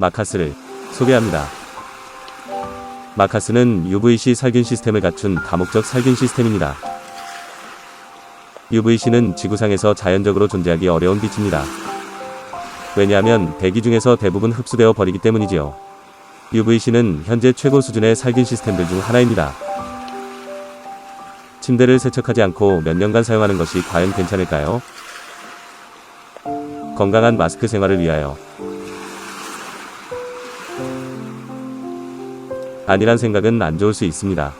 마카스를 소개합니다. 마카스는 UVC 살균 시스템을 갖춘 다목적 살균 시스템입니다. UVC는 지구상에서 자연적으로 존재하기 어려운 빛입니다. 왜냐하면 대기 중에서 대부분 흡수되어 버리기 때문이지요. UVC는 현재 최고 수준의 살균 시스템들 중 하나입니다. 침대를 세척하지 않고 몇 년간 사용하는 것이 과연 괜찮을까요? 건강한 마스크 생활을 위하여. 아니란 생각은 안 좋을 수 있습니다.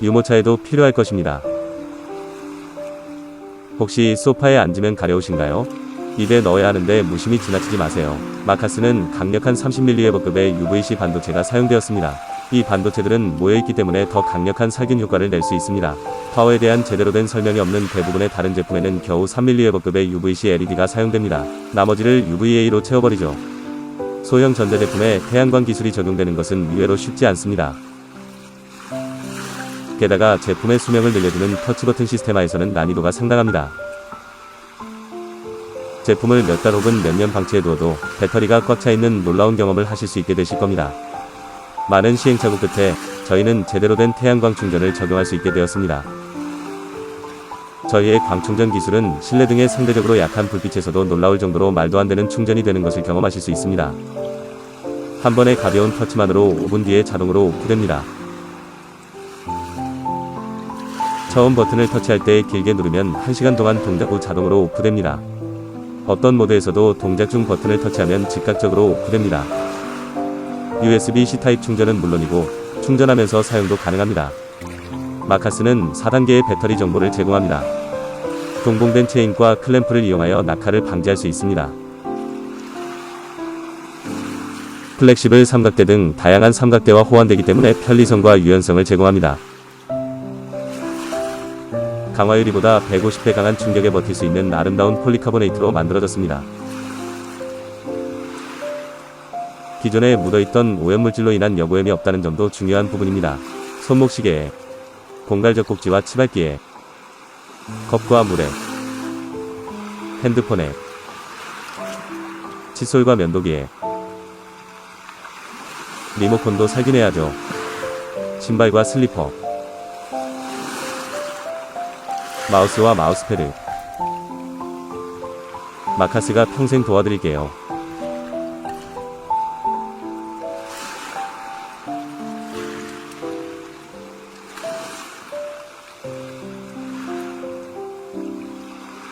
유모차에도 필요할 것입니다. 혹시 소파에 앉으면 가려우신가요? 입에 넣어야 하는데 무심히 지나치지 마세요. 마카스는 강력한 30mW급의 UVC 반도체가 사용되었습니다. 이 반도체들은 모여있기 때문에 더 강력한 살균 효과를 낼 수 있습니다. 파워에 대한 제대로 된 설명이 없는 대부분의 다른 제품에는 겨우 3mW급의 UVC LED가 사용됩니다. 나머지를 UVA로 채워버리죠. 소형 전자제품에 태양광 기술이 적용되는 것은 의외로 쉽지 않습니다. 게다가 제품의 수명을 늘려주는 터치 버튼 시스템하에서는 난이도가 상당합니다. 제품을 몇 달 혹은 몇 년 방치해 두어도 배터리가 꽉 차 있는 놀라운 경험을 하실 수 있게 되실 겁니다. 많은 시행착오 끝에 저희는 제대로 된 태양광 충전을 적용할 수 있게 되었습니다. 저희의 광충전 기술은 실내 등의 상대적으로 약한 불빛에서도 놀라울 정도로 말도 안 되는 충전이 되는 것을 경험하실 수 있습니다. 한 번의 가벼운 터치만으로 5분 뒤에 자동으로 오프됩니다. 처음 버튼을 터치할 때 길게 누르면 1시간 동안 동작 후 자동으로 오프됩니다. 어떤 모드에서도 동작 중 버튼을 터치하면 즉각적으로 오프됩니다. USB-C 타입 충전은 물론이고 충전하면서 사용도 가능합니다. 마카스는 4단계의 배터리 정보를 제공합니다. 동봉된 체인과 클램프를 이용하여 낙하를 방지할 수 있습니다. 플렉시블 삼각대 등 다양한 삼각대와 호환되기 때문에 편리성과 유연성을 제공합니다. 강화 유리보다 150배 강한 충격에 버틸 수 있는 아름다운 폴리카보네이트로 만들어졌습니다. 기존에 묻어있던 오염물질로 인한 여부엠이 없다는 점도 중요한 부분입니다. 손목시계에 공갈 젖꼭지와 치발기에 컵과 물에 핸드폰에 칫솔과 면도기에 리모컨도 살균해야죠. 신발과 슬리퍼 마우스와 마우스패드 마카스가 평생 도와드릴게요.